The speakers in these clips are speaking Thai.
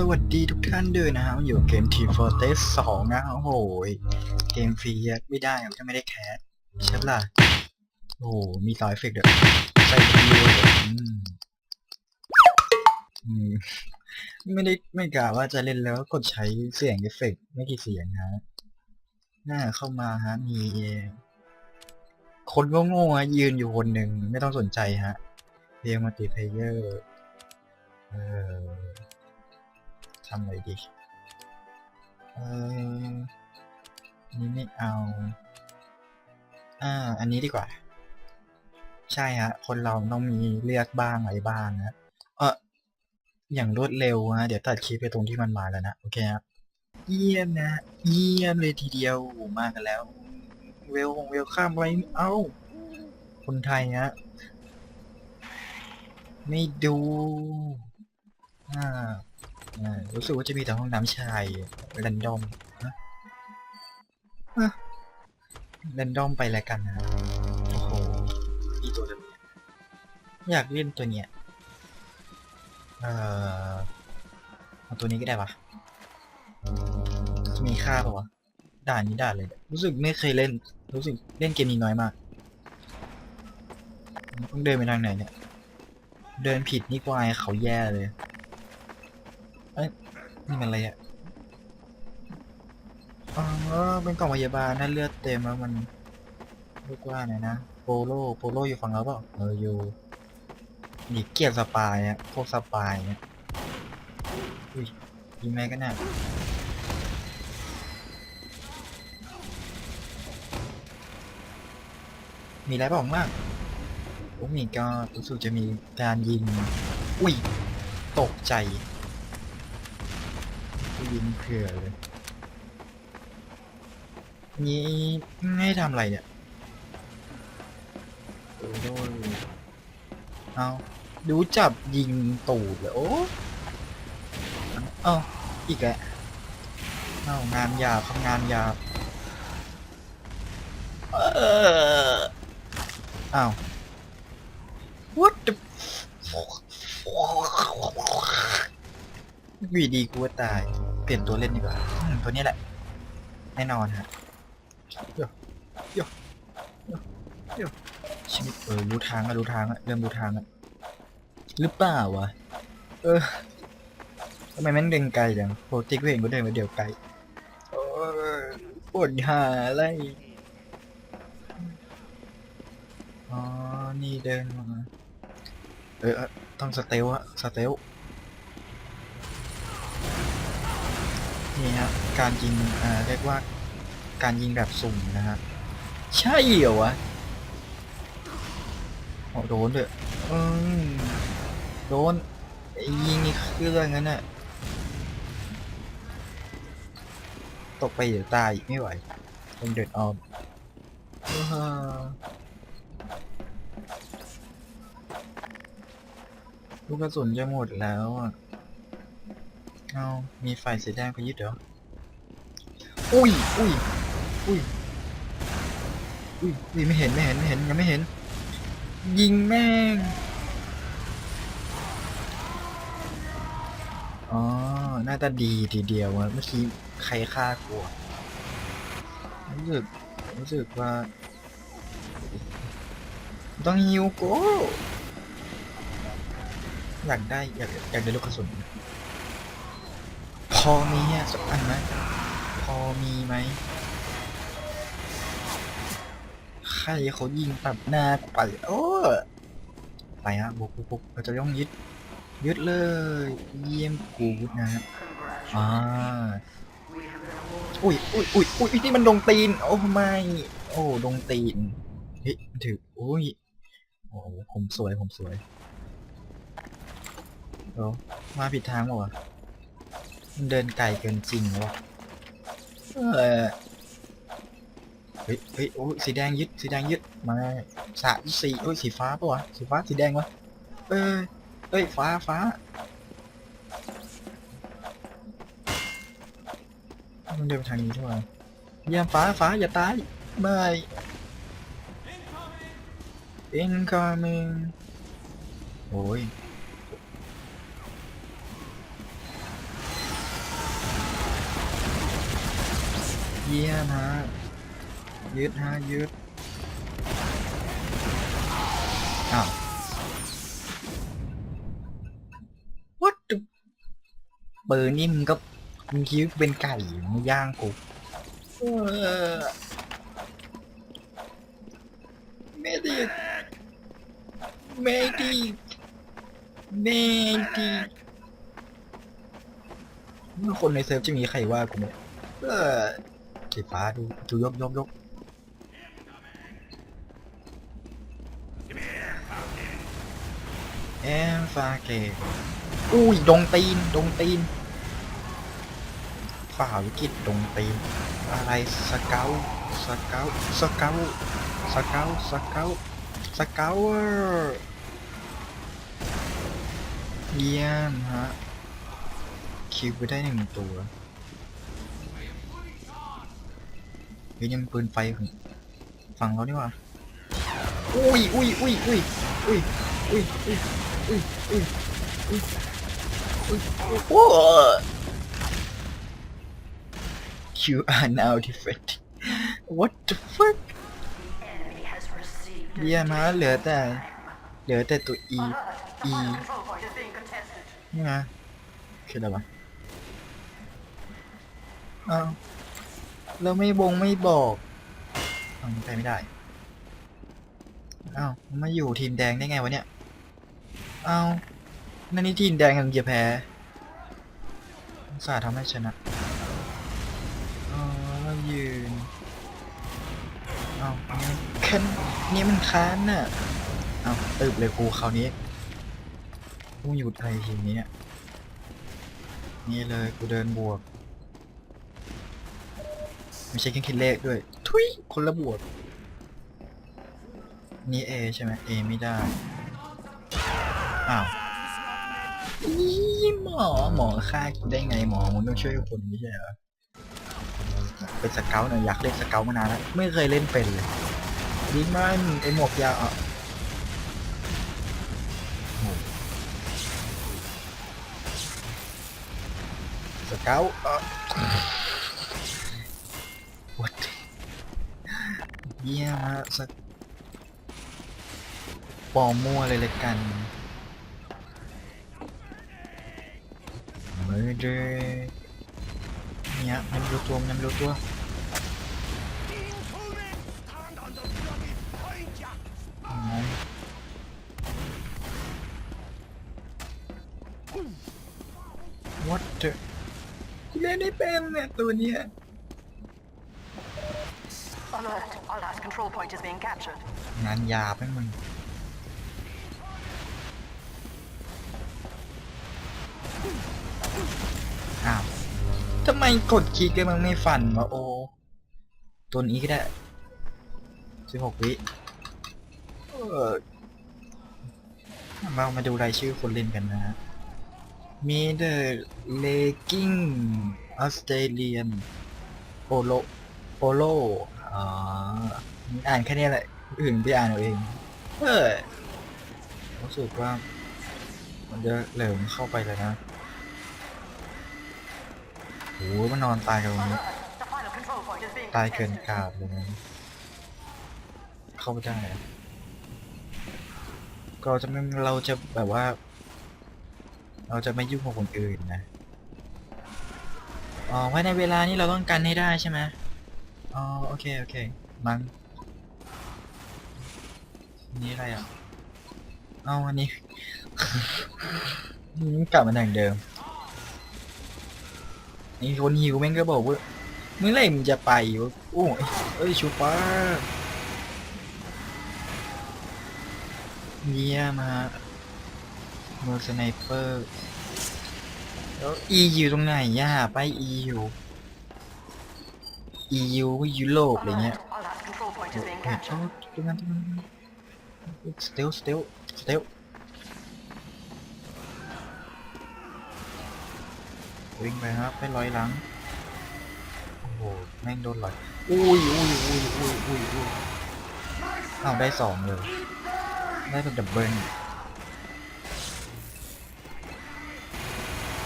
สวัสดีทุกท่านด้วยนะครับอยู่เกม Team Fortress 2 นะโอ้โหเกมฟรีไม่ได้อะถ้าไม่ได้แคสใช่ปะล่ะโอ้โหมีสายเอฟเฟกต์ด้วยใส่ดีเลยอืมอืมไม่ได้ไม่กะว่าจะเล่นแล้วกดใช้เสียงเอฟเฟกต์ไม่กี่เสียงนะหน้าเข้ามาฮะ มีคนโง่ๆฮะยืนอยู่คนหนึ่งไม่ต้องสนใจฮะเพลงมัลติเพเยอร์เออ ทำอะไรดี เอออันนี้ไม่เอา อ่า อันนี้ดีกว่า ใช่ฮะ คนเราต้องมีเลือกบ้างอะไรบ้างนะเอออย่างรวดเร็วฮะ เดี๋ยวตัดคลิปไปตรงที่มันมาแล้วนะ โอเคครับ เยี่ยมนะ เยี่ยมเลยทีเดียวโอ้มากันแล้ว เวลเวลข้ามอะไรเอาคนไทยฮะ ไม่ดู อ่า อ่ารู้สึกว่าจะมีแต่ห้องน้ำชายแรนดอมนะแรนดอมไปแล้วกันนะโอ้โหอีตัวเนี้ยอยากเล่นตัวเนี้ย เอ่อเอาตัวนี้ก็ได้ปะมีค่าปะวะ ด่านนี้ด่านเลย รู้สึกไม่เคยเล่น รู้สึกเล่นเกมนี้น้อยมาก ต้องเดินไปทางไหนเนี่ย เดินผิดนี่กวายเขาแย่เลย นี่มันอะไรอะอ๋อเป็นกล่องพยาบาลนั่นเลือดเต็มแล้วมันเรียกว่าไงนะโปโลโปโลอยู่ฝั่งเราเปล่าเอออยู่นี่เกลียดสปายอะพวกสปายเนี่ยอุ้ยยิงแม่กันน่ะมีอะไรบ้างมากโอ้มีก็รู้สึกจะมีการยิง อุ้ย ตกใจ ยิงเผื่อเลยนี่ให้ทำอะไรเนี่ยโอ้โดนเอาดูจับยิงตูดเลยโอ้เอาอีกแล้วเอางานหยาบทำงานหยาบเอออ้าว what the fuck วีดีกูว่าตาย เปลี่ยนตัวเล่นดีกว่าอืมตัวนี้แหละ แน่นอนฮะโยโยโยโยชีวิตเออรู้ทางอะรู้ทางอะเริ่มรู้ทางอะหรือเปล่าวะ เออทำไมแม่งเดินไกลจังโปรติกเห็นก็เดินมาเดียวไกลโอ้ยปวดหาอะไรอ๋อ นี่เดินมา เออเออต้องสเตลอะสเตล นี่ฮะการยิงอ่าเรียกว่าการยิงแบบสุ่มนะฮะใช่เหรอวะโอ้โดนด้วยอืมโดนไอ้ยิงนี่เครื่องนั้นน่ะตกไปเดี๋ยวตายอีกไม่ไหวต้องเดินออมอ่าลูกกระสุนจะหมดแล้วอะ เอามีไฟสีแดงไปยึดเหรอ อุ้ย อุ้ย อุ้ย อุ้ยอุ้ยไม่เห็นไม่เห็นไม่เห็นยังไม่เห็น ยิงแม่ง อ๋อน่าจะดีทีเดียวอะเมื่อกี้ใครฆ่ากลัวรู้สึกรู้สึกว่า ต้องฮิวโกอยากได้อยากอยากได้ลูกกระสุน อมีอะสักอันไหมพอมีไหมใครเขายิงตัดหน้ากูไปโอ้ไปฮะบุกบุกบุกเราจะต้องยึด ยึดเลยเยี่ยมกูนะฮะอ่าอุ้ยอุ้ยอุ้ยอุ้ยนี่มันดงตีน โอ้ไม่ โอ้ดงตีนเฮ้ยถืออุ้ยโอ้ผมสวยผมสวยเดี๋ยวมาผิดทางเปล่าวะ เดินไกลเกินจริงวะเออเฮ้ยเฮ้ยโอ้สีแดงยึดสีแดงยึดมาสะสีโอ้ยสีฟ้าปะวะสีฟ้าสีแดงวะเอ้ยเอ้ยฟ้าฟ้ามันเดินไปทางนี้ใช่ไหมยี่ยมฟ้าฟ้าอย่าตายไม่ incoming โอ้ย เยี่ยมฮะยึดฮะยึดอ้าว what the เบอร์นี่มึงก็มึงคิดเป็นไก่มึงย่างกูเออไม่ดีไม่ดีไม่ดีเมื่อคนในเซิร์ฟจะมีใครว่ากูไหมเออ สีฟ้าดูดูยกยกยกแอมฟาเกอุ้ยดงตีนดงตีนฝ่าวิกฤตดงตีน อะไรสเกลสเกลสเกลสเกลสเกลสเกลเวอเยี่ยมฮะคิวไปได้หนึ่งตัว เฮ้ยนี่มันปืนไฟฝั่งเรานี่ว่าอุ้ยอุ้ยอุ้ยอุ้ยอุ้ยอุ้ยอุ้ยอุ้ยอุ้ยอุ้ยอุ้ยโอ้ You are now defeated What the fuck เยี่ยมฮะเหลือแต่เหลือแต่ตัว E E นี่ไงคืออะไรวะอ้าว เราไม่บงไม่บอกอ้าวมันไปไม่ได้ อ้าวมาอยู่ทีมแดงได้ไงวะเนี่ย อ้าวนั่นนี่ทีมแดงกำลังจะแพ้อุตส่าห์ทำให้ชนะอ๋อเรายืนอ้าวนี่นคันนี่มันค้านน่ะอ้าวตึบเลยกูคราวนี้กูหยุดอะไรทีมนี้เนี่ยนี่เลยกูเดินบวก ไม่ใช่แค่คิดเลขด้วย ทุยคนละบวกนี่ A ใช่ไหม A ไม่ได้ อ้าวอีหมอหมอฆ่ากูได้ไงหมอมึงต้องช่วยคนไม่ใช่เหรอเป็นสเกลหน่อยอยากเล่นสเกลมานานแล้วไม่เคยเล่นเป็นเลยดีมันไอหมวกยาวอะโอ้สเกลอะ เยี่ยมฮะสักปอมั่วเลยลยกัน murder เนี่ยมันรู้ตัวมันรู้ตัว What the กูเล่นได้เป็นเนี่ยตัวเนี้ย control point is being captured. งานยาบไหมมึงอ้าวทำไมกดคลิกแล้วมันไม่ฟันวะโอ ตัวนี้ก็ได้สิบหกวิเออมามาดูรายชื่อคนเล่นกันนะฮะ มีเดอร์เลกิ้งออสเตรเลียนโปโลโปโลอ๋อ อ่านแค่นี้แหละอื่นไปอ่านเอาเองเออรู้สึกว่า มันจะเหลิมเข้าไปเลยนะโหมันนอนตายกันตรงนี้ตายเกินกาดเลยนะเข้าไม่ได้ก็เราจะไม่เราจะแบบว่า เราจะไม่ยุ่งกับคนอื่นนะอ๋อว่าในเวลานี้เราต้องกันให้ได้ใช่ไหมอ๋อโอเคโอเคมัง นี่อะไรอะ เอาอันนี้นี่กลับมาอย่างเดิม นี่คนหิวแม่งก็บอกว่าเมื่อไหร่มึงจะไปวะโอ้ยเอ้ยชูปาเยี่ยมฮะเมอร์สไนเปอร์แล้ว E อยู่ตรงไหนย่าไป E อยู่ E อยู่ก็ยุโรปอะไรเงี้ย Alert! Our last control point เห็ is น being เห็น captured. ตรงนั้นตรงนั้น สเตลสเตลสเตลวิ่งไปครับไปลอยหลัง โอ้โห แม่งโดนลอย อุ้ยอุ้ยอุ้ยอุ้ยอุ้ยอุ้ยอ้าได้สองเลย ได้แบบดับเบิล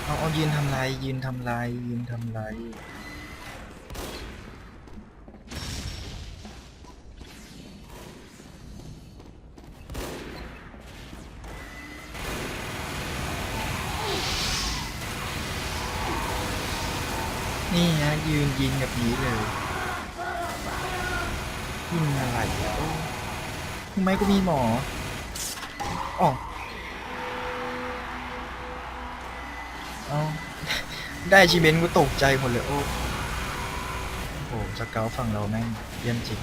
เอาเอายืนทำไรยืนทำไรยืนทำไร นี่นะยืนยิงแบบนี้เลยยิงอะไรทำไมกูมีหมออ๋อเอาได้ชีเมนกูตกใจหมดเลยโอ้โหสเกลฝั่งเราแม่งเยี่ยมจริง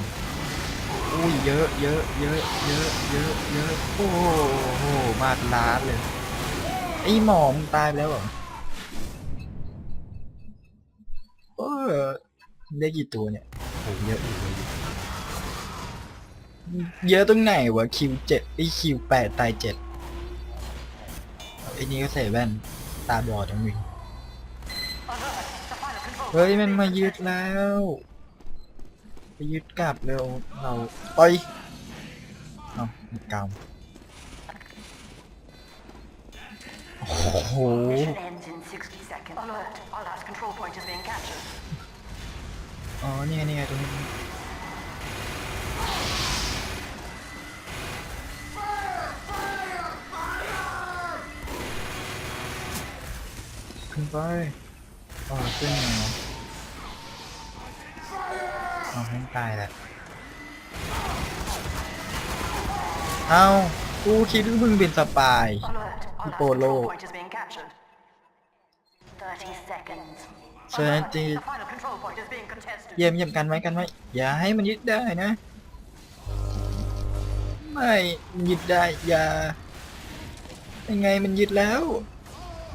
อุ้ยเยอะเยอะเยอะเยอะเยอะเยอะโอ้โหมาดล้านเลยไอหมอมงตายไปแล้วเหรอ เออได้กี่ตัวเนี่ยโหเยอะอยู่เยอะอยู่เยอะตรงไหนวะคิวเจ็ดไอคิวแปดตายเจ็ดไอนี่ก็ใส่แว่น ตาบอดทั้งมึง Alert! The final control เฮ้ย point มัน is มา being ยึด captured. แล้วไปยึดกลับเร็วเราไปเอากำโอ้โห control point is being captured. อ๋อ นี่ไง นี่ไง ตรงนี้ ขึ้นไป อ๋อขึ้นไงวะอ๋อให้ตายแหละ เอ้ากูคิดว่ามึงเป็นสปาย Alert! Our last Polo. control point is being captured. 30 seconds. เซนตีเยี่ยมเยี่ยมกันไว้กันไว้อย่าให้มันยึดได้นะ ไม่มันยึดได้อย่ายังไงมันยึดแล้ว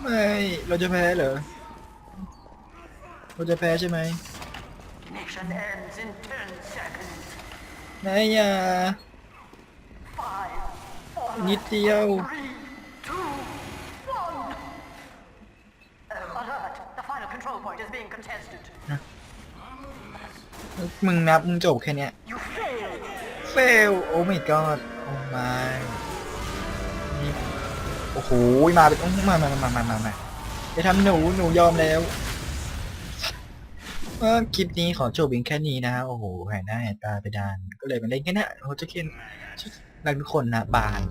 ไม่เราจะแพ้เหรอเราจะแพ้ใช่ไหมนายอย่า Five, four, นิดเดียว มึงนับมึงจบแค่เนี้ยเฟลโอ้ my god โอ้ my โอ้โห มาเป็นมามามามามามาจะทำหนู หนูยอมแล้วเออคลิปนี้ขอจบเพียงแค่นี้นะฮะโอ้โหหายหน้าหายตาไปดาน ก็เลยมาเล่นแค่นี้โอ้จะเขียนรักทุกคนนะบาน